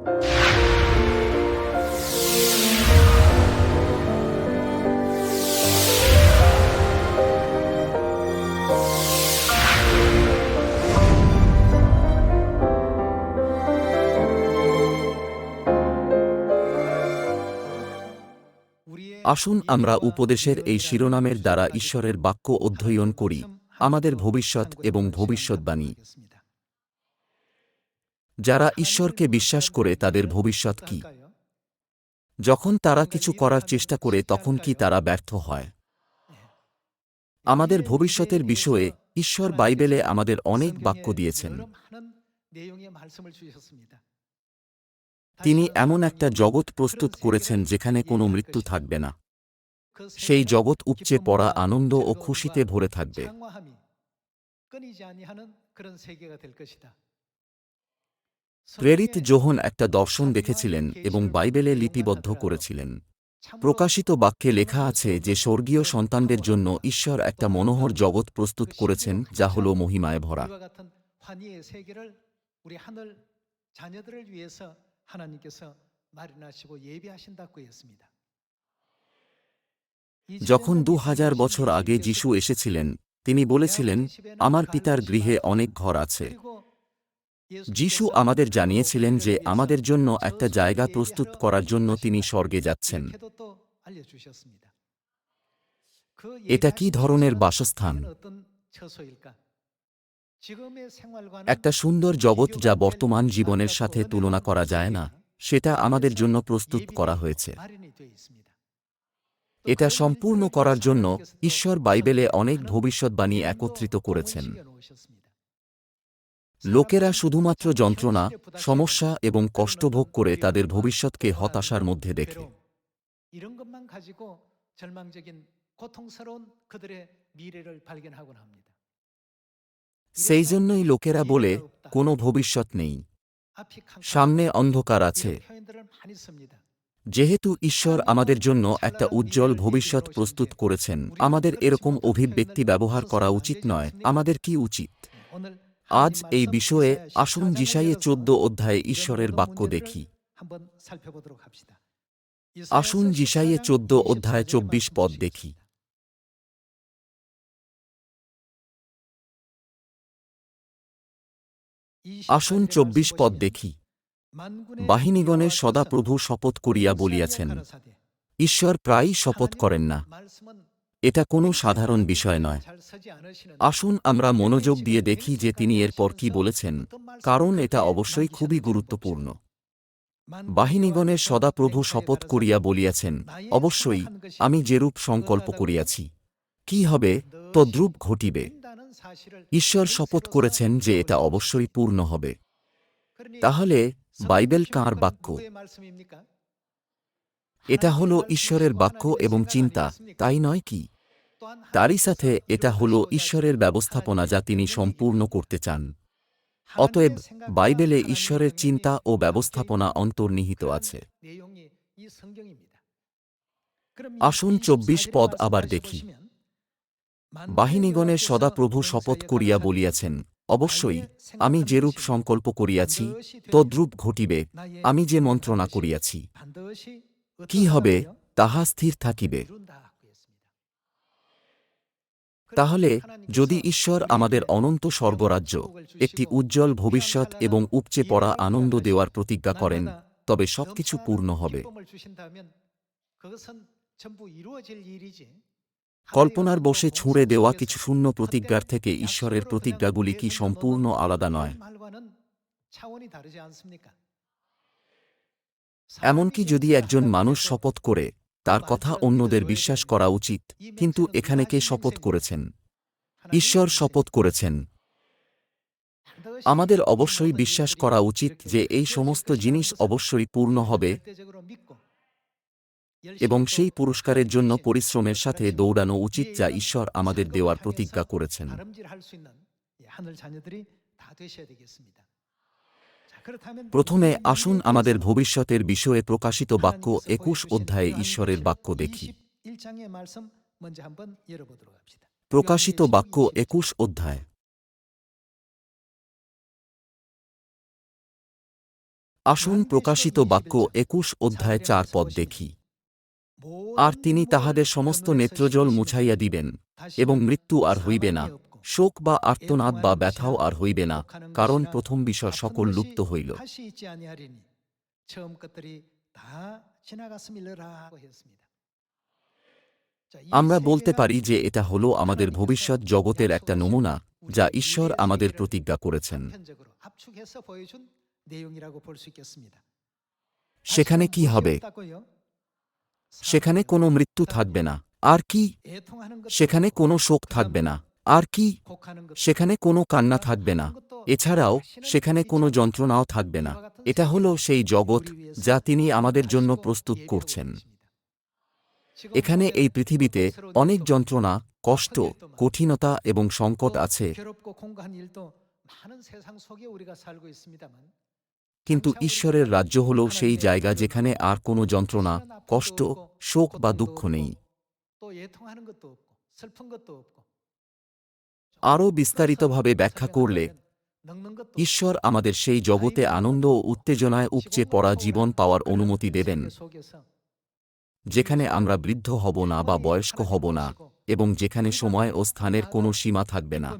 আসুন আমরা উপদেশের এই শিরোনামের দ্বারা ঈশ্বরের বাক্য অধ্যয়ন করি আমাদের ভবিষ্যৎ এবং ভবিষ্যৎবাণী। যারা ঈশ্বরকে বিশ্বাস করে তাদের ভবিষ্যৎ কি? যখন তারা কিছু করার চেষ্টা করে, তখন কি তারা ব্যর্থ হয়? আমাদের ভবিষ্যতের বিষয়ে ঈশ্বর বাইবেলে আমাদের অনেক বাক্য দিয়েছেন। তিনি এমন একটা জগৎ প্রস্তুত করেছেন যেখানে কোনো মৃত্যু থাকবে না। সেই জগৎ উপচে পড়া আনন্দ ও খুশিতে ভরে থাকবে। প্রেরিত জোহন একটা দর্শন দেখেছিলেন এবং বাইবেলে লিপিবদ্ধ করেছিলেন। প্রকাশিত বাক্যে লেখা আছে যে স্বর্গীয় সন্তানদের জন্য ঈশ্বর একটা মনোহর জগৎ প্রস্তুত করেছেন, যা হল মহিমায় ভরা। যখন দু হাজার বছর আগে যিশু এসেছিলেন, তিনি বলেছিলেন, আমার পিতার গৃহে অনেক ঘর আছে। যিশু আমাদের জানিয়েছিলেন যে আমাদের জন্য একটা জায়গা প্রস্তুত করার জন্য তিনি স্বর্গে যাচ্ছেন। এটা কি ধরনের বাসস্থান? একটা সুন্দর জগৎ যা বর্তমান জীবনের সাথে তুলনা করা যায় না, সেটা আমাদের জন্য প্রস্তুত করা হয়েছে। এটা সম্পূর্ণ করার জন্য ঈশ্বর বাইবেলে অনেক ভবিষ্যৎবাণী একত্রিত করেছেন। লোকেরা শুধুমাত্র যন্ত্রণা সমস্যা এবং কষ্ট ভোগ করে তাদের ভবিষ্যৎকে হতাশার মধ্যে দেখে। সেই জন্যই লোকেরা বলে কোনো ভবিষ্যৎ নেই। সামনে অন্ধকার আছে। যেহেতু ঈশ্বর আমাদের জন্য একটা উজ্জ্বল ভবিষ্যৎ প্রস্তুত করেছেন। আমাদের এরকম অভিব্যক্তি ব্যবহার করা উচিত নয়। আমাদের কি উচিত? আজ এই বিষয়ে আসুন জিসাইয়ে চোদ্দ অধ্যায়ে ঈশ্বরের বাক্য দেখি। আসুন জিসাইয়ে চোদ্দ অধ্যায় চব্বিশ পদ দেখি। আসুন চব্বিশ পদ দেখি। বাহিনীগণের সদাপ্রভু শপথ করিয়া বলিয়াছেন, ঈশ্বর প্রায়ই শপথ করেন না। এটা কোনো সাধারণ বিষয় নয়। আসুন আমরা মনোযোগ দিয়ে দেখি যে তিনি এরপর কি বলেছেন, কারণ এটা অবশ্যই খুবই গুরুত্বপূর্ণ। বাহিনীগণের সদাপ্রভু শপথ করিয়া বলিয়াছেন, অবশ্যই, আমি যেরূপ সংকল্প করিয়াছি। কি হবে? তদ্রূপ ঘটিবে। ঈশ্বর শপথ করেছেন যে এটা অবশ্যই পূর্ণ হবে। তাহলে বাইবেল কার বাক্য? এটা হলো ঈশ্বরের বাক্য এবং চিন্তা, তাই নয় কি? তারই সাথে এটা হলো ঈশ্বরের ব্যবস্থাপনা যা তিনি সম্পূর্ণ করতে চান। অতএব বাইবেলে ঈশ্বরের চিন্তা ও ব্যবস্থাপনা অন্তর্নিহিত আছে। আসুন চব্বিশ পদ আবার দেখি। বাহিনীগণের সদাপ্রভু শপথ করিয়া বলিয়াছেন, অবশ্যই, আমি যেরূপ সংকল্প করিয়াছি, তদ্রূপ ঘটিবে, আমি যে মন্ত্রণা করিয়াছি। কি হবে তাহা স্থির থাকিবে। তাহলে যদি ঈশ্বর আমাদের অনন্ত স্বর্গরাজ্য, একটি উজ্জ্বল ভবিষ্যৎ এবং উপচে পড়া আনন্দ দেওয়ার প্রতিজ্ঞা করেন, তবে সবকিছু পূর্ণ হবে। কল্পনার বসে ছুঁড়ে দেওয়া কিছু শূন্য প্রতিজ্ঞার থেকে ঈশ্বরের প্রতিজ্ঞাগুলি কি সম্পূর্ণ আলাদা নয়? এমনকি যদি একজন মানুষ শপথ করে, তার কথা অন্যদের বিশ্বাস করা উচিত, কিন্তু এখানে কে শপথ করেছেন? ঈশ্বর শপথ করেছেন। আমাদের অবশ্যই বিশ্বাস করা উচিত যে এই সমস্ত জিনিস অবশ্যই পূর্ণ হবে এবং সেই পুরস্কারের জন্য পরিশ্রমের সাথে দৌড়ানো উচিত যা ঈশ্বর আমাদের দেওয়ার প্রতিজ্ঞা করেছেন। প্রথমে আসুন আমাদের ভবিষ্যতের বিষয়ে প্রকাশিত বাক্য একুশ অধ্যায়ে ঈশ্বরের বাক্য দেখি। প্রকাশিত বাক্য একুশ অধ্যায়। আসুন প্রকাশিত বাক্য একুশ অধ্যায় চার পদ দেখি। আর তিনি তাহাদের সমস্ত নেত্রজল মুছাইয়া দিবেন এবং মৃত্যু আর হইবে না। শোক বা আর্তনাদ বা ব্যথাও আর হইবে না কারণ প্রথম বিষয় সকল লুপ্ত হইল। আমরা বলতে পারি যে এটা হল আমাদের ভবিষ্যৎ জগতের একটা নমুনা যা ঈশ্বর আমাদের প্রতিজ্ঞা করেছেন। সেখানে কি হবে? সেখানে কোনো মৃত্যু থাকবে না আর কি? সেখানে কোনো শোক থাকবে না। আর কি? সেখানে কোনো কান্না থাকবে না। এছাড়াও, সেখানে কোনো যন্ত্রণাও থাকবে না। এটা হলো সেই জগৎ যা তিনি আমাদের জন্য প্রস্তুত করছেন। এখানে এই পৃথিবীতে অনেক যন্ত্রণা, কষ্ট, কঠিনতা এবং সংকট আছে। কিন্তু ঈশ্বরের রাজ্য হল সেই জায়গা যেখানে আর কোনো যন্ত্রণা, কষ্ট, শোক বা দুঃখ নেই। আরও বিস্তারিতভাবে ব্যাখ্যা করলে, ঈশ্বর আমাদের সেই জগতে আনন্দ ও উত্তেজনায় উপচে পড়া জীবন পাওয়ার অনুমতি দেবেন, যেখানে আমরা বৃদ্ধ হব না বা বয়স্ক হব না এবং যেখানে সময় ও স্থানের কোনো সীমা থাকবে না।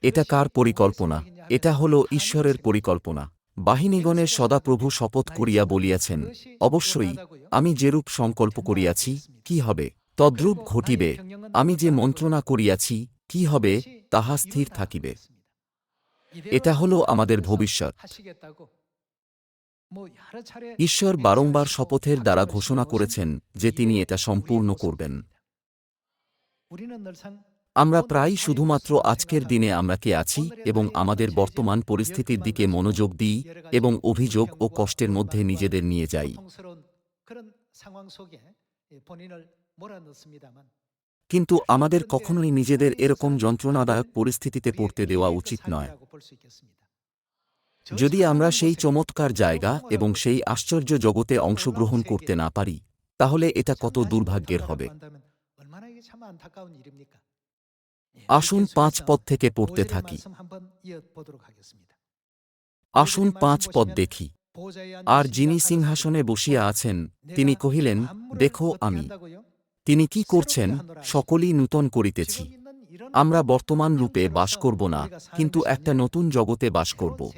এটা কার পরিকল্পনা? এটা হল ঈশ্বরের পরিকল্পনা। বাহিনীগণের সদাপ্রভু শপথ করিয়া বলিয়াছেন, অবশ্যই, আমি যেরূপ সংকল্প করিয়াছি, কি হবে? তদ্রূপ ঘটিবে। আমি যে মন্ত্রণা করিয়াছি, কি হবে, তাহা স্থির থাকিবে। এটা হল আমাদের ভবিষ্যৎ। ঈশ্বর বারংবার শপথের দ্বারা ঘোষণা করেছেন যে তিনি এটা সম্পূর্ণ করবেন। আমরা প্রায় শুধুমাত্র আজকের দিনে আমরা কে আছি এবং আমাদের বর্তমান পরিস্থিতির দিকে মনোযোগ দিই এবং অভিযোগ ও কষ্টের মধ্যে নিজেদের নিয়ে যাই। কিন্তু আমাদের কখনোই নিজেদের এরকম যন্ত্রণাদায়ক পরিস্থিতিতে পড়তে দেওয়া উচিত নয়। যদি আমরা সেই চমৎকার জায়গা এবং সেই আশ্চর্য জগতে অংশগ্রহণ করতে না পারি, তাহলে এটা কত দুর্ভাগ্যের হবে। আসুন পাঁচ পদ থেকে পড়তে থাকি। আসুন পাঁচ পদ দেখি। আর যিনি সিংহাসনে বসিয়া আছেন, তিনি কহিলেন, দেখো আমি। তিনি কি করছেন, সকলেই নূতন করিতেছি। আমরা বর্তমান রূপে বাস করব না, কিন্তু একটা নতুন জগতে বাস করব।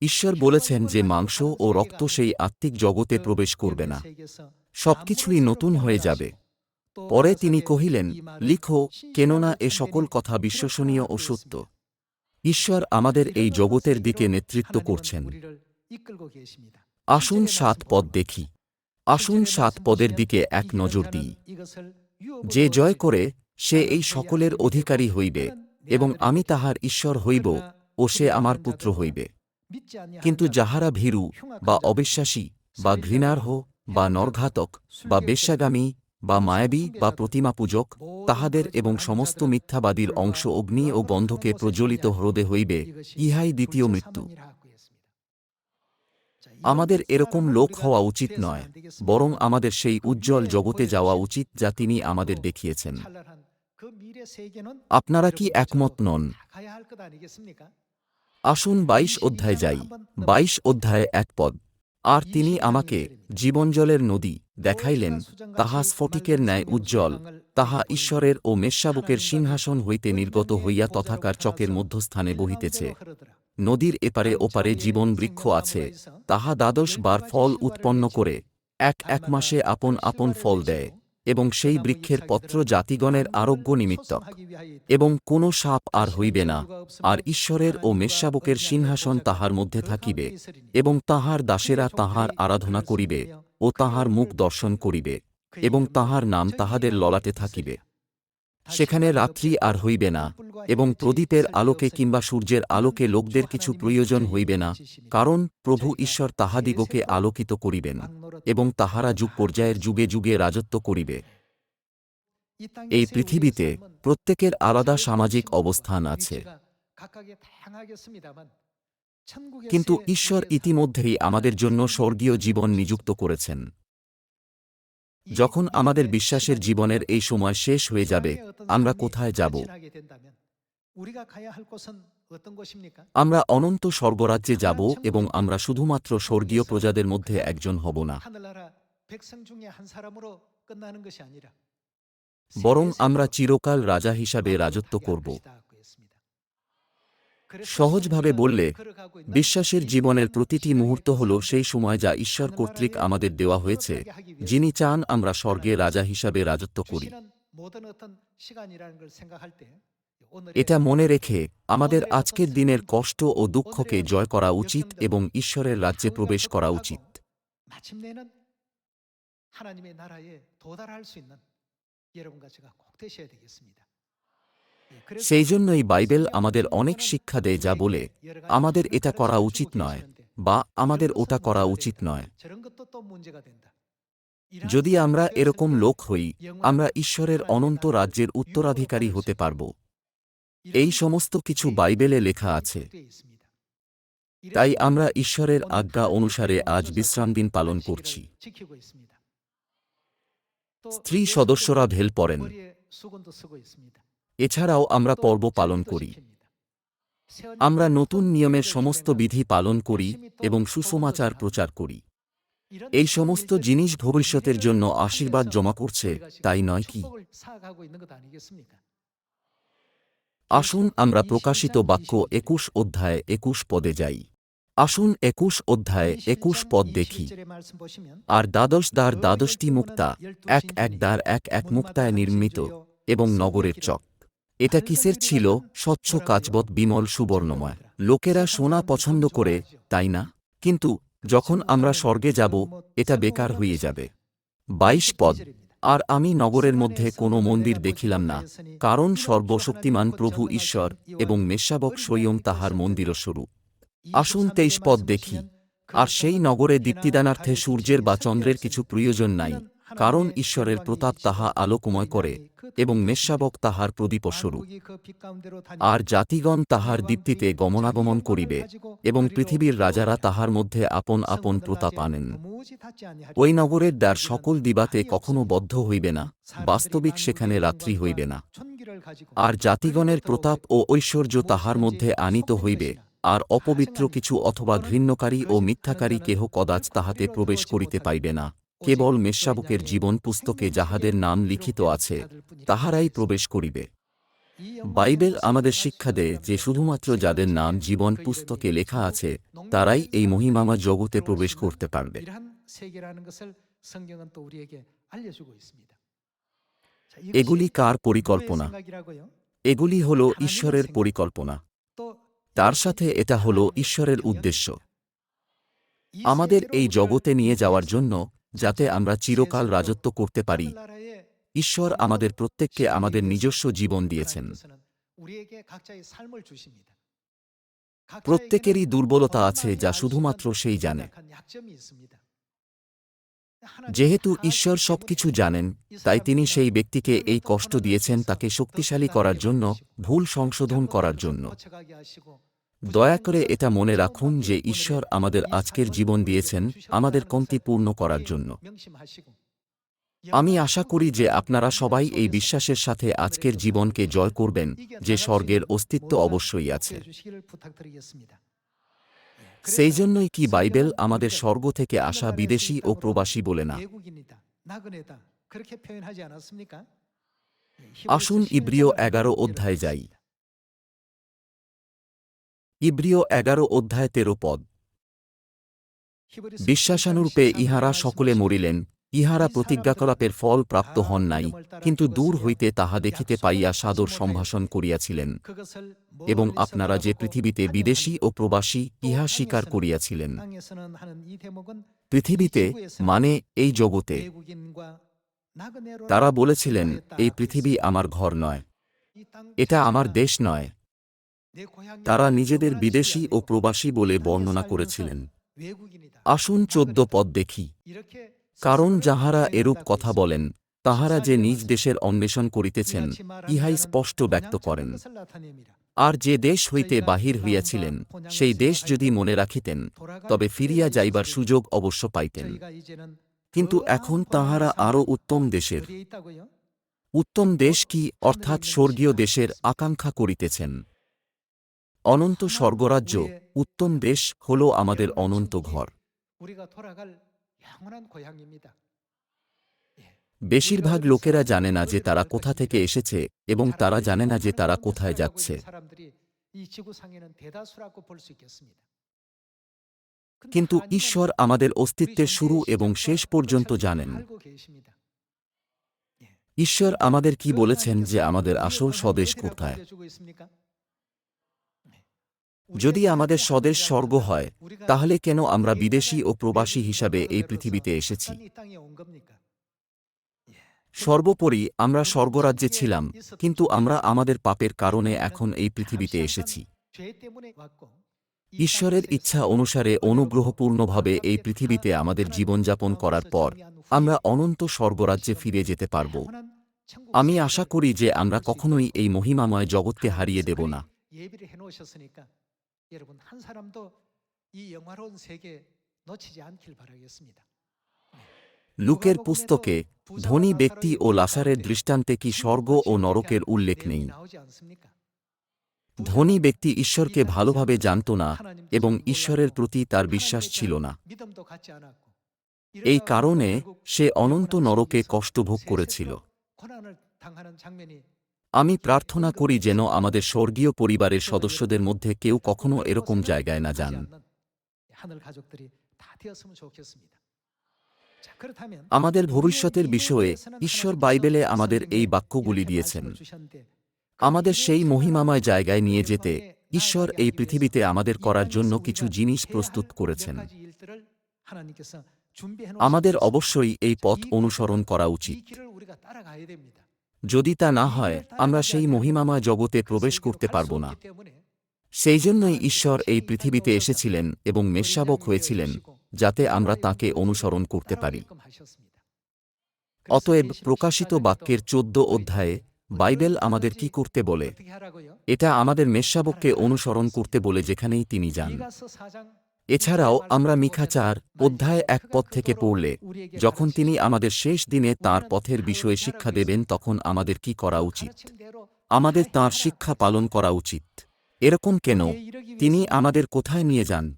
ঈশ্বর বলেছেন যে মাংস ও রক্ত সেই আত্মিক জগতে প্রবেশ করবে না। সবকিছুই নতুন হয়ে যাবে। পরে তিনি কহিলেন, লিখো, কেননা এ সকল কথা বিশ্বসনীয় ও সত্য। ঈশ্বর আমাদের এই জগতের দিকে নেতৃত্ব করছেন। আসুন সাত পদ দেখি। আসুন সাত পদের দিকে এক নজর দিই। যে জয় করে, সে এই সকলের অধিকারী হইবে এবং আমি তাহার ঈশ্বর হইব ও সে আমার পুত্র হইবে। কিন্তু যাহারা ভীরু বা অবিশ্বাসী বা ঘৃণার্হ বা নরঘাতক বা বেশ্যাগামী বা মায়াবী বা প্রতিমা পূজক তাহাদের এবং সমস্ত মিথ্যাবাদীর অংশ অগ্নি ও গন্ধকে প্রজ্বলিত হ্রদে হইবে, ইহাই দ্বিতীয় মৃত্যু। আমাদের এরকম লোক হওয়া উচিত নয়, বরং আমাদের সেই উজ্জ্বল জগতে যাওয়া উচিত যা তিনি আমাদের দেখিয়েছেন। আপনারা কি একমত নন? আসুন বাইশ অধ্যায় যাই, বাইশ অধ্যায়ে এক পদ। আর তিনি আমাকে জীবনজলের নদী দেখাইলেন, তাহা স্ফটিকের ন্যায় উজ্জ্বল, তাহা ঈশ্বরের ও মেষশাবকের সিংহাসন হইতে নির্গত হইয়া তথাকার চকের মধ্যস্থানে বহিতেছে। নদীর এপারে ওপারে জীবন বৃক্ষ আছে, তাহা দ্বাদশ বার ফল উৎপন্ন করে, এক এক মাসে আপন আপন ফল দেয়। এবং সেই বৃক্ষের পত্র জাতিগণের আরোগ্য নিমিত্তক। এবং কোনো সাপ আর হইবে না, আর ঈশ্বরের ও মেষশাবকের সিংহাসন তাহার মধ্যে থাকিবে, এবং তাহার দাসেরা তাহার আরাধনা করিবে ও তাহার মুখ দর্শন করিবে, এবং তাহার নাম তাহাদের ললাতে থাকিবে। সেখানে রাত্রি আর হইবে না, এবং প্রদীপের আলোকে কিংবা সূর্যের আলোকে লোকদের কিছু প্রয়োজন হইবে না, কারণ প্রভু ঈশ্বর তাহাদিগকে আলোকিত করিবেন, এবং তাহারা যুগ পর্যায়ের যুগে যুগে রাজত্ব করিবে। এই পৃথিবীতে প্রত্যেকের আলাদা সামাজিক অবস্থান আছে। কিন্তু ঈশ্বর ইতিমধ্যেই আমাদের জন্য স্বর্গীয় জীবন নিযুক্ত করেছেন। যখন আমাদের বিশ্বাসের জীবনের এই সময় শেষ হয়ে যাবে, আমরা কোথায় যাব? আমরা অনন্ত স্বর্গরাজ্যে যাব এবং আমরা শুধুমাত্র স্বর্গীয় প্রজাদের মধ্যে একজন হব না। বরং আমরা চিরকাল রাজা হিসাবে রাজত্ব করব। সহজভাবে 우리가 বললে 걸어가고 있는 বিশ্বাসের 이 জীবনের 모든 প্রতিটি 신앙의 মুহূর্ত হল 모습은 সেই সময় যা ঈশ্বর কর্তৃক আমাদের দেওয়া হয়েছে যিনি চান আমরা স্বর্গে রাজা হিসাবে রাজত্ব করি 주시는 모든 어떤 시간이라는 걸 생각할 때 오늘의 এটা মনে রেখে আমাদের আজকের দিনের কষ্ট ও দুঃখকে জয় করা উচিত এবং ঈশ্বরের রাজ্যে প্রবেশ করা উচিত 마침내는 하나님의 나라에 도달할 수 있는 여러분과 제가 꼭 되셔야 되겠습니다. সেই জন্যই বাইবেল আমাদের অনেক শিক্ষা দেয় যা বলে, আমাদের এটা করা উচিত নয় বা, আমাদের ওটা করা উচিত নয় যদি আমরা এরকম লোক হই, আমরা ঈশ্বরের অনন্ত রাজ্যের উত্তরাধিকারী হতে পারব। এই সমস্ত কিছু বাইবেলে লেখা আছে। তাই আমরা ঈশ্বরের আজ্ঞা অনুসারে আজ বিশ্রাম দিন পালন করছি। স্ত্রী সদস্যরা ভেল পড়েন। এছাড়াও আমরা পর্ব পালন করি। আমরা নতুন নিয়মের সমস্ত বিধি পালন করি এবং সুসমাচার প্রচার করি। এই সমস্ত জিনিস ভবিষ্যতের জন্য আশীর্বাদ জমা করছে তাই নয় কি? আসুন আমরা প্রকাশিত বাক্য একুশ অধ্যায় একুশ পদে যাই। আসুন একুশ অধ্যায় একুশ পদ দেখি। আর দ্বাদশ দ্বার দ্বাদশটি মুক্তা এক এক দ্বার এক এক মুক্তায় নির্মিত এবং নগরের চক। এটা কিসের ছিল? স্বচ্ছ কাচবত বিমল, সুবর্ণময়। লোকেরা সোনা পছন্দ করে, তাই না? কিন্তু যখন আমরা স্বর্গে যাব, এটা বেকার হয়ে যাবে। বাইশ পদ। আর আমি নগরের মধ্যে কোনো মন্দির দেখিলাম না, কারণ সর্বশক্তিমান প্রভু ঈশ্বর এবং মেষাবক স্বয়ং তাহার মন্দিরস্বরূপ। আসুন তেইশ পদ দেখি। আর সেই নগরে দীপ্তিদানার্থে সূর্যের বা চন্দ্রের কিছু প্রয়োজন নাই। কারণ ঈশ্বরের প্রতাপ তাহা আলোকময় করে এবং মেষাবক তাহার প্রদীপস্বরূপ। আর জাতিগণ তাহার দীপ্তিতে গমনাগমন করিবে এবং পৃথিবীর রাজারা তাহার মধ্যে আপন আপন প্রতাপ আনেন। ওই নগরের দ্বার সকল দিবাতে কখনো বদ্ধ হইবে না, বাস্তবিক সেখানে রাত্রি হইবে না। আর জাতিগণের প্রতাপ ও ঐশ্বর্য তাহার মধ্যে আনিত হইবে, আর অপবিত্র কিছু অথবা ঘৃণ্যকারী ও মিথ্যাকারী কেহ কদাচ তাহাতে প্রবেশ করিতে পাইবে না। কেবল মেষশাবকের জীবন পুস্তকে যাহাদের নাম লিখিত আছে, তাহারাই প্রবেশ করিবে। বাইবেল আমাদের শিক্ষা দেয় যে শুধুমাত্র যাদের নাম জীবন পুস্তকে লেখা আছে, তারাই এই মহিমামা জগতে প্রবেশ করতে পারবে। এগুলি কার পরিকল্পনা? এগুলি হল ঈশ্বরের পরিকল্পনা। তার সাথে এটা হল ঈশ্বরের উদ্দেশ্য। আমাদের এই জগতে নিয়ে যাওয়ার জন্য যাতে আমরা চিরকাল রাজত্ব করতে পারি। ঈশ্বর আমাদের প্রত্যেককে আমাদের নিজস্ব জীবন দিয়েছেন। প্রত্যেকেরই দুর্বলতা আছে যা শুধুমাত্র সেই জানে। যেহেতু ঈশ্বর সবকিছু জানেন, তাই তিনি সেই ব্যক্তিকে এই কষ্ট দিয়েছেন তাকে শক্তিশালী করার জন্য, ভুল সংশোধন করার জন্য। দয়া করে এটা মনে রাখুন যে ঈশ্বর আমাদের আজকের জীবন দিয়েছেন আমাদের কমতি পূর্ণ করার জন্য। আমি আশা করি যে আপনারা সবাই এই বিশ্বাসের সাথে আজকের জীবনকে জয় করবেন, যে স্বর্গের অস্তিত্ব অবশ্যই আছে। সেই জন্যই কি বাইবেল আমাদের স্বর্গ থেকে আসা বিদেশি ও প্রবাসী বলে না? আসুন ইব্রিয় এগারো অধ্যায় যাই। ইব্রিয় এগারো অধ্যায় তেরো পদ। বিশ্বাসানুরূপে ইহারা সকলে মরিলেন, ইহারা প্রতিজ্ঞাকলাপের ফল প্রাপ্ত হন নাই, কিন্তু দূর হইতে তাহা দেখিতে পাইয়া সাদর সম্ভাষণ করিয়াছিলেন। এবং আপনারা যে পৃথিবীতে বিদেশি ও প্রবাসী, ইহা স্বীকার করিয়াছিলেন। পৃথিবীতে মানে এই জগতে। তারা বলেছিলেন, এই পৃথিবী আমার ঘর নয়। এটা আমার দেশ নয়। তারা নিজেদের বিদেশি ও প্রবাসী বলে বর্ণনা করেছিলেন। আসুন চোদ্দ পদ দেখি। কারণ যাহারা এরূপ কথা বলেন, তাহারা যে নিজ দেশের অন্বেষণ করিতেছেন, ইহাই স্পষ্ট ব্যক্ত করেন। আর যে দেশ হইতে বাহির হইয়াছিলেন, সেই দেশ যদি মনে রাখিতেন, তবে ফিরিয়া যাইবার সুযোগ অবশ্য পাইতেন। কিন্তু এখন তাহারা আরও উত্তম দেশের। উত্তম দেশ কি, অর্থাৎ স্বর্গীয় দেশের আকাঙ্ক্ষা করিতেছেন? অনন্ত স্বর্গরাজ্য, উত্তম দেশ হল আমাদের অনন্ত ঘর। বেশিরভাগ লোকেরা জানে না যে তারা কোথা থেকে এসেছে এবং তারা জানে না যে তারা কোথায় যাচ্ছে। কিন্তু ঈশ্বর আমাদের অস্তিত্বের শুরু এবং শেষ পর্যন্ত জানেন। ঈশ্বর আমাদের কি বলেছেন যে আমাদের আসল স্বদেশ কোথায়? যদি আমাদের স্বদেশ স্বর্গ হয়, তাহলে কেন আমরা বিদেশি ও প্রবাসী হিসাবে এই পৃথিবীতে এসেছি? সর্বোপরি আমরা স্বর্গরাজ্যে ছিলাম, কিন্তু আমরা আমাদের পাপের কারণে এখন এই পৃথিবীতে এসেছি। ঈশ্বরের ইচ্ছা অনুসারে অনুগ্রহপূর্ণভাবে এই পৃথিবীতে আমাদের জীবনযাপন করার পর আমরা অনন্ত স্বর্গরাজ্যে ফিরে যেতে পারব। আমি আশা করি যে আমরা কখনোই এই মহিমাময় জগৎকে হারিয়ে দেব না। 여러분 한 사람도 이 영화로운 세계 놓치지 않길 바라겠습니다. লুকের পুস্তকে ধনী ব্যক্তি ও লাসারের দৃষ্টান্তে কি স্বর্গ ও নরকের উল্লেখ নেই 나오지 않습니까? ধনী ব্যক্তি ঈশ্বরকে ভালোভাবে জানত না এবং ঈশ্বরের প্রতি তার বিশ্বাস ছিল না 믿음도 갖지 않았고 এই 이러다가 কারণে 결국 সে অনন্ত 영원한 নরকে 세계에서 কষ্ট ভোগ 세세토록 করেছিল আমি প্রার্থনা করি যেন আমাদের স্বর্গীয় পরিবারের সদস্যদের মধ্যে কেউ কখনো এরকম জায়গায় না যান। আমাদের ভবিষ্যতের বিষয়ে ঈশ্বর বাইবেলে আমাদের এই বাক্যগুলি দিয়েছেন। আমাদের সেই মহিমাময় জায়গায় নিয়ে যেতে ঈশ্বর এই পৃথিবীতে আমাদের করার জন্য কিছু জিনিস প্রস্তুত করেছেন। আমাদের অবশ্যই এই পথ অনুসরণ করা উচিত। যদি তা না হয়, আমরা সেই মহিমাময় জগতে প্রবেশ করতে পারব না। সেই জন্যই ঈশ্বর এই পৃথিবীতে এসেছিলেন এবং মেষশাবক হয়েছিলেন, যাতে আমরা তাকে অনুসরণ করতে পারি। অতএব প্রকাশিত বাক্যের চোদ্দ অধ্যায়ে, বাইবেল আমাদের কি করতে বলে? এটা আমাদের মেষশাবককে অনুসরণ করতে বলে যেখানেই তিনি যান। এছাড়াও আমরা মিখা চার অধ্যায় এক পথ থেকে পড়লে, যখন তিনি আমাদের শেষ দিনে তার পথের বিষয়ে শিক্ষা দেবেন, তখন আমাদের কি করা উচিত? আমাদের তার শিক্ষা পালন করা উচিত। এরকম কেন? তিনি আমাদের কোথায় নিয়ে যান?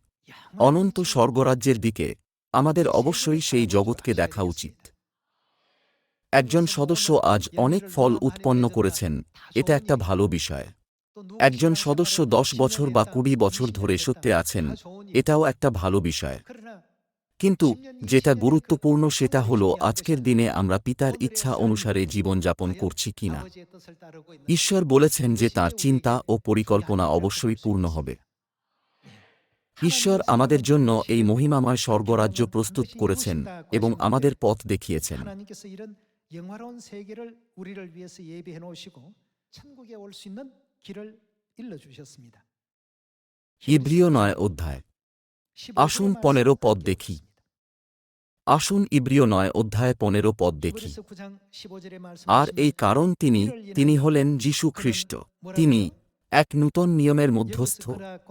অনন্ত স্বর্গরাজ্যের দিকে। আমাদের অবশ্যই সেই জগৎকে দেখা উচিত। একজন সদস্য আজ অনেক ফল উৎপন্ন করেছেন। এটা একটা ভালো বিষয়। একজন সদস্য দশ বছর বা কুড়ি বছর ধরে সত্যে আছেন এটাও একটা ভালো বিষয় কিন্তু যেটা গুরুত্বপূর্ণ সেটা হলো আজকের দিনে আমরা পিতার ইচ্ছা অনুসারে জীবনযাপন করছি কিনা ঈশ্বর বলেছেন যে তার চিন্তা ও পরিকল্পনা অবশ্যই পূর্ণ হবে ঈশ্বর আমাদের জন্য এই মহিমাময় স্বর্গরাজ্য প্রস্তুত করেছেন এবং আমাদের পথ দেখিয়েছেন 하나님께서 이런 영화로운 세계를 우리를 위해서 예비해 놓으시고 천국에 올 수 있는 ইব্রিয় নয় অধ্যায় আসুন পনেরো পদ দেখি আসুন ইব্রিয় নয় অধ্যায় পনেরো পদ দেখি আর এই কারণ তিনি তিনি হলেন যীশু খ্রিস্ট তিনি এক নূতন নিয়মের মধ্যস্থ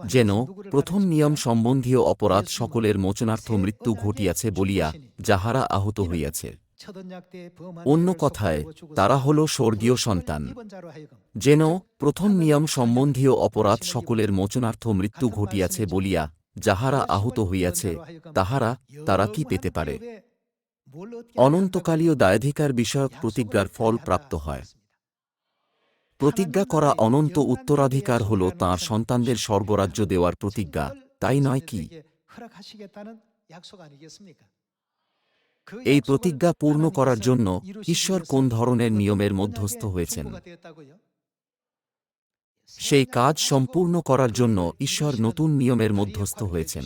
যেন প্রথম নিয়ম সম্বন্ধীয় অপরাধ সকলের মোচনার্থ মৃত্যু ঘটিয়াছে বলিয়া যাহারা আহত হইয়াছে অন্য কথায় তারা হল স্বর্গীয় সন্তান যেন প্রথম নিয়ম সম্বন্ধীয় অপরাধ সকলের মোচনার্থ মৃত্যু ঘটিয়াছে বলিয়া যাহারা আহত হইয়াছে তাহারা তারা কি পেতে পারে অনন্তকালীয় দায়াধিকার বিষয়ক প্রতিজ্ঞার ফল প্রাপ্ত হয় প্রতিজ্ঞা করা অনন্ত উত্তরাধিকার হল তাঁর সন্তানদের স্বর্গরাজ্য দেওয়ার প্রতিজ্ঞা তাই নয় কি এই প্রতিজ্ঞা পূর্ণ করার জন্য ঈশ্বর কোন ধরনের নিয়মের মধ্যস্থ হয়েছেন? সেই কাজ সম্পূর্ণ করার জন্য ঈশ্বর নতুন নিয়মের মধ্যস্থ হয়েছেন।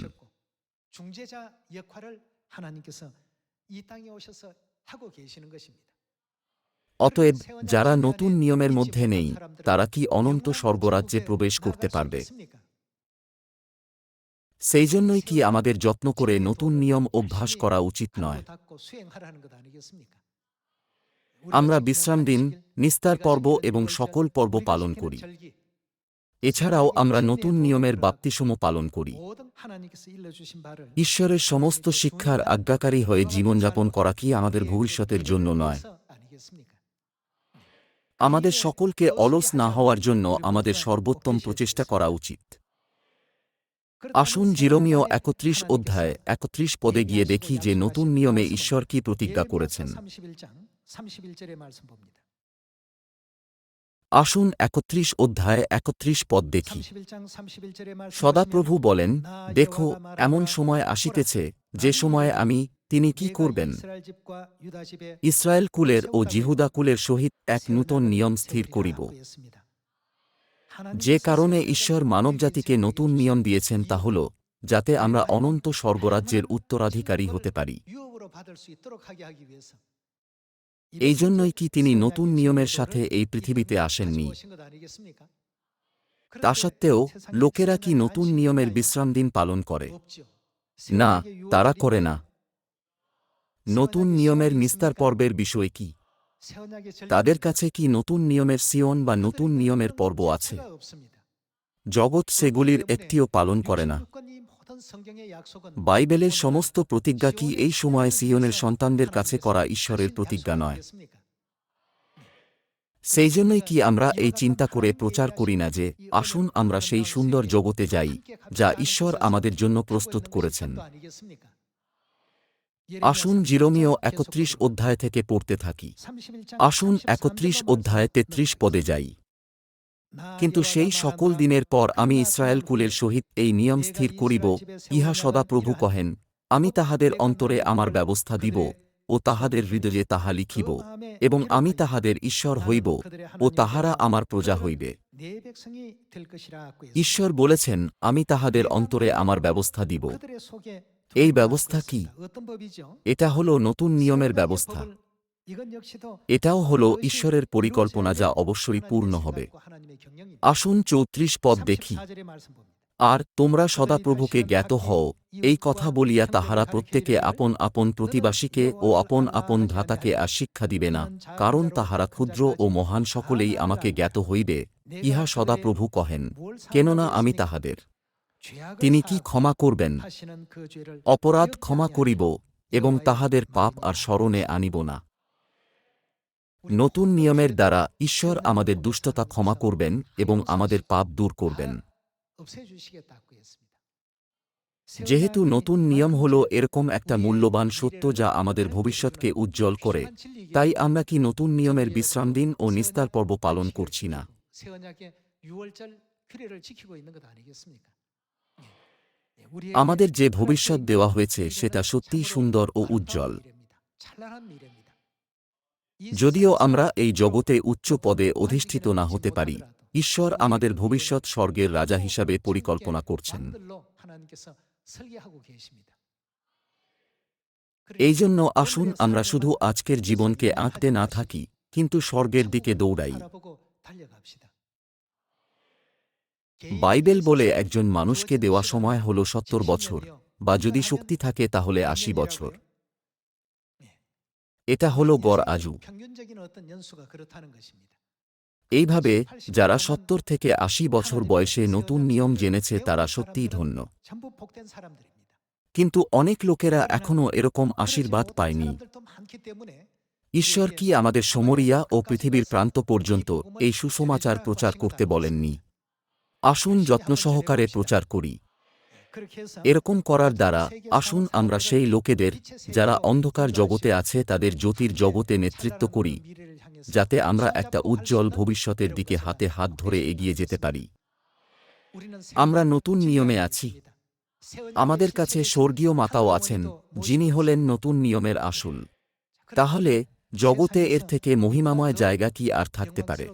অতএব যারা নতুন নিয়মের মধ্যে নেই, তারা কি অনন্ত স্বর্গরাজ্যে প্রবেশ করতে পারবে? সেই জন্যই কি আমাদের যত্ন করে নতুন নিয়ম অভ্যাস করা উচিত নয়? আমরা বিশ্রাম দিন, নিস্তার পর্ব এবং সকল পর্ব পালন করি। এছাড়াও আমরা নতুন নিয়মের বাপ্তিসম পালন করি। ঈশ্বরের সমস্ত শিক্ষার আজ্ঞাকারী হয়ে জীবনযাপন করা কি আমাদের ভবিষ্যতের জন্য নয়? আমাদের সকলকে অলস না হওয়ার জন্য আমাদের সর্বোত্তম প্রচেষ্টা করা উচিত। আসুন জিরোমীয় একত্রিশ অধ্যায় একত্রিশ পদে গিয়ে দেখি যে নতুন নিয়মে ঈশ্বর কি প্রতিজ্ঞা করেছেন। আসুন একত্রিশ অধ্যায় একত্রিশ পদ দেখি। সদাপ্রভু বলেন, দেখো, এমন সময় আসিতেছে, যে সময়ে আমি, তিনি কি করবেন? ইসরায়েল কুলের ও জিহুদা কুলের সহিত এক নূতন নিয়ম স্থির করিব। যে কারণে ঈশ্বর মানবজাতিকে নতুন নিয়ম দিয়েছেন তা হল যাতে আমরা অনন্ত স্বর্গরাজ্যের উত্তরাধিকারী হতে পারি। এই জন্যই কি তিনি নতুন নিয়মের সাথে এই পৃথিবীতে আসেননি। তা সত্ত্বেও লোকেরা কি নতুন নিয়মের বিশ্রাম দিন পালন করে? না তারা করে না। নতুন নিয়মের নিস্তার পর্বের বিষয় কি? তাদের কাছে কি নতুন নিয়মের সিয়ন বা নতুন নিয়মের পর্ব আছে? জগৎ সেগুলির একটিও পালন করে না। বাইবেলের সমস্ত প্রতিজ্ঞা কি এই সময়ে সিয়নের সন্তানদের কাছে করা ঈশ্বরের প্রতিজ্ঞা নয়। সেই জন্যই কি আমরা এই চিন্তা করে প্রচার করি না যে আসুন আমরা সেই সুন্দর জগতে যাই যা ঈশ্বর আমাদের জন্য প্রস্তুত করেছেন। আসুন জিরোমীয় একত্রিশ অধ্যায় থেকে পড়তে থাকি। আসুন একত্রিশ অধ্যায় তেত্রিশ পদে যাই। কিন্তু সেই সকল দিনের পর আমি ইসরায়েল কুলের সহিত এই নিয়ম স্থির করিব। ইহা সদা প্রভু কহেন আমি তাহাদের অন্তরে আমার ব্যবস্থা দিব ও তাহাদের হৃদয়ে তাহা লিখিব এবং আমি তাহাদের ঈশ্বর হইব ও তাহারা আমার প্রজা হইবে। ঈশ্বর বলেছেন আমি তাহাদের অন্তরে আমার ব্যবস্থা দিব। এই ব্যবস্থা কি? এটা হল নতুন নিয়মের ব্যবস্থা। এটাও হল ঈশ্বরের পরিকল্পনা যা অবশ্যই পূর্ণ হবে। আসুন চৌত্রিশ পদ দেখি। আর তোমরা সদাপ্রভুকে জ্ঞাত হও, এই কথা বলিয়া তাহারা প্রত্যেকে আপন আপন প্রতিবাসীকে ও আপন আপন ভ্রাতাকে আর শিক্ষা দিবে না, কারণ তাহারা ক্ষুদ্র ও মহান সকলেই আমাকে জ্ঞাত হইবে, ইহা সদাপ্রভু কহেন, কেননা আমি তাহাদের তিনি কি ক্ষমা করবেন? অপরাধ ক্ষমা করিব এবং তাহাদের পাপ আর স্মরণে আনিব না। নতুন নিয়মের দ্বারা ঈশ্বর আমাদের দুষ্টতা ক্ষমা করবেন এবং আমাদের পাপ দূর করবেন। যেহেতু নতুন নিয়ম হল এরকম একটা মূল্যবান সত্য যা আমাদের ভবিষ্যৎকে উজ্জ্বল করে। তাই আমরা কি নতুন নিয়মের বিশ্রাম দিন ও নিস্তার পর্ব পালন করছি না? আমাদের যে ভবিষ্যৎ দেওয়া হয়েছে সেটা সত্যিই সুন্দর ও উজ্জ্বল। যদিও আমরা এই জগতে উচ্চ পদে অধিষ্ঠিত না হতে পারি, ঈশ্বর আমাদের ভবিষ্যৎ স্বর্গের রাজা হিসাবে পরিকল্পনা করছেন। এই জন্য আসুন আমরা শুধু আজকের জীবনকে আঁকতে না থাকি, কিন্তু স্বর্গের দিকে দৌড়াই। বাইবেল বলে একজন মানুষকে দেওয়া সময় হল সত্তর বছর, বা যদি শক্তি থাকে তাহলে আশি বছর। এটা হল গড় আজু এইভাবে যারা সত্তর থেকে আশি বছর বয়সে নতুন নিয়ম জেনেছে তারা সত্যিই ধন্য। কিন্তু অনেক লোকেরা এখনও এরকম আশীর্বাদ পায়নি। ঈশ্বর কি আমাদের সমরিয়া ও পৃথিবীর প্রান্ত পর্যন্ত এই সুসমাচার প্রচার করতে বলেননি? আসুন যত্ন সহকারে প্রচার করি। এরকম করার দ্বারা আসুন আমরা সেই লোকেদের, যারা অন্ধকার জগতে আছে, তাদের জ্যোতির জগতে নেতৃত্ব করি, যাতে আমরা একটা উজ্জ্বল ভবিষ্যতের দিকে হাতে হাত ধরে এগিয়ে যেতে পারি। আমরা নতুন নিয়মে আছি। আমাদের কাছে স্বর্গীয় মাতাও আছেন, যিনি হলেন নতুন নিয়মের আসল। তাহলে জগতে এর থেকে মহিমাময় জায়গা কি আর থাকতে পারে?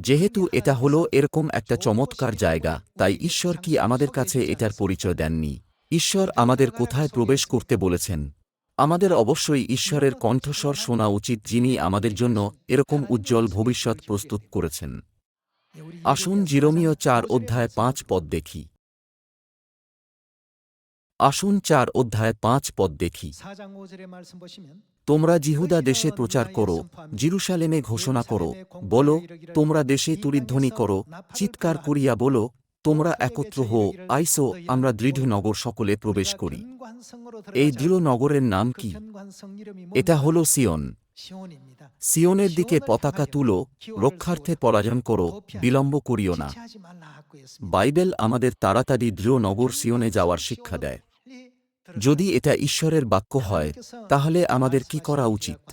যেহেতু এটা হলো এরকম একটা চমৎকার জায়গা, তাই ঈশ্বর কি আমাদের কাছে এটার পরিচয় দেননি? ঈশ্বর আমাদের কোথায় প্রবেশ করতে বলেছেন? আমাদের অবশ্যই ঈশ্বরের কণ্ঠস্বর শোনা উচিত যিনি আমাদের জন্য এরকম উজ্জ্বল ভবিষ্যৎ প্রস্তুত করেছেন। আসুন জিরোমীয় চার অধ্যায় পাঁচ পদ দেখি। আসুন চার অধ্যায় পাঁচ পদ দেখি। তোমরা জিহুদা দেশে প্রচার করো, জিরুসালেমে ঘোষণা করো, বলো, তোমরা দেশে তুরিধ্বনি করো, চিৎকার করিয়া বলো, তোমরা একত্র হো আইসো, আমরা দৃঢ় নগর সকলে প্রবেশ করি। এই দৃঢ় নগরের নাম কি? এটা হল সিয়ন। সিয়নের দিকে পতাকা তুলো, রক্ষার্থে পরাজন করো, বিলম্ব করিও না। বাইবেল আমাদের তাড়াতাড়ি দৃঢ় নগর সিয়নে যাওয়ার শিক্ষা দেয়। যদি এটা ঈশ্বরের বাক্য হয়, তাহলে আমাদের কি করা উচিত?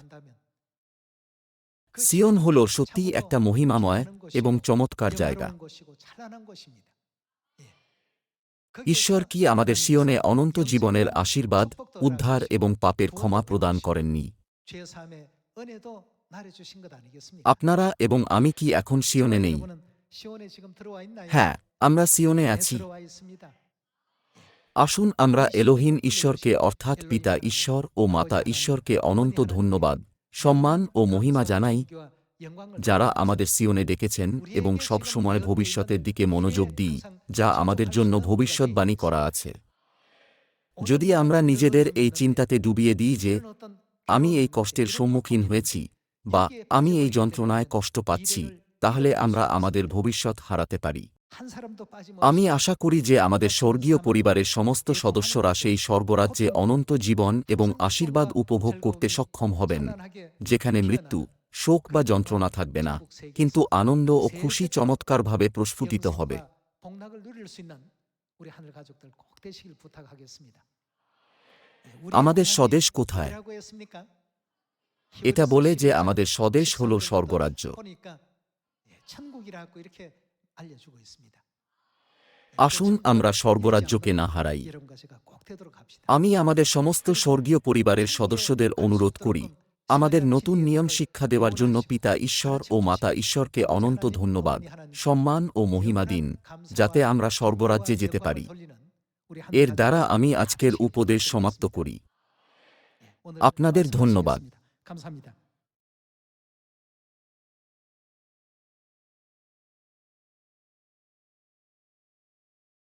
সিয়ন হল সত্যিই একটা মহিমাময় এবং চমৎকার জায়গা। ঈশ্বর কি আমাদের সিয়নে অনন্ত জীবনের আশীর্বাদ, উদ্ধার এবং পাপের ক্ষমা প্রদান করেননি? আপনারা এবং আমি কি এখন সিয়নে নেই? হ্যাঁ আমরা সিয়নে আছি। আসুন আমরা এলোহীন ঈশ্বরকে, অর্থাৎ পিতা ঈশ্বর ও মাতা ঈশ্বরকে অনন্ত ধন্যবাদ, সম্মান ও মহিমা জানাই, যারা আমাদের সিয়নে ডেকেছেন এবং সব সময় ভবিষ্যতের দিকে মনোযোগ দিই, যা আমাদের জন্য ভবিষ্যৎবাণী করা আছে। যদি আমরা নিজেদের এই চিন্তাতে ডুবিয়ে দিই যে, আমি এই কষ্টের সম্মুখীন হয়েছি বা আমি এই যন্ত্রণায় কষ্ট পাচ্ছি, তাহলে আমরা আমাদের ভবিষ্যৎ হারাতে পারি। আমি আশা করি যে আমাদের স্বর্গীয় পরিবারের সমস্ত সদস্যরা সেই স্বর্গরাজ্যে অনন্ত জীবন এবং আশীর্বাদ উপভোগ করতে সক্ষম হবেন যেখানে মৃত্যু শোক বা যন্ত্রণা থাকবে না কিন্তু আনন্দ ও খুশি চমৎকারভাবে প্রস্ফুটিত হবে। আমাদের স্বদেশ কোথায়? এটা বলে যে আমাদের স্বদেশ হল স্বর্গরাজ্য। আসুন আমরা স্বর্গরাজ্যকে না হারাই। আমি আমাদের সমস্ত স্বর্গীয় পরিবারের সদস্যদের অনুরোধ করি আমাদের নতুন নিয়ম শিক্ষা দেওয়ার জন্য পিতা ঈশ্বর ও মাতা ঈশ্বরকে অনন্ত ধন্যবাদ সম্মান ও মহিমা দিন যাতে আমরা স্বর্গরাজ্যে যেতে পারি। এর দ্বারা আমি আজকের উপদেশ সমাপ্ত করি। আপনাদের ধন্যবাদ।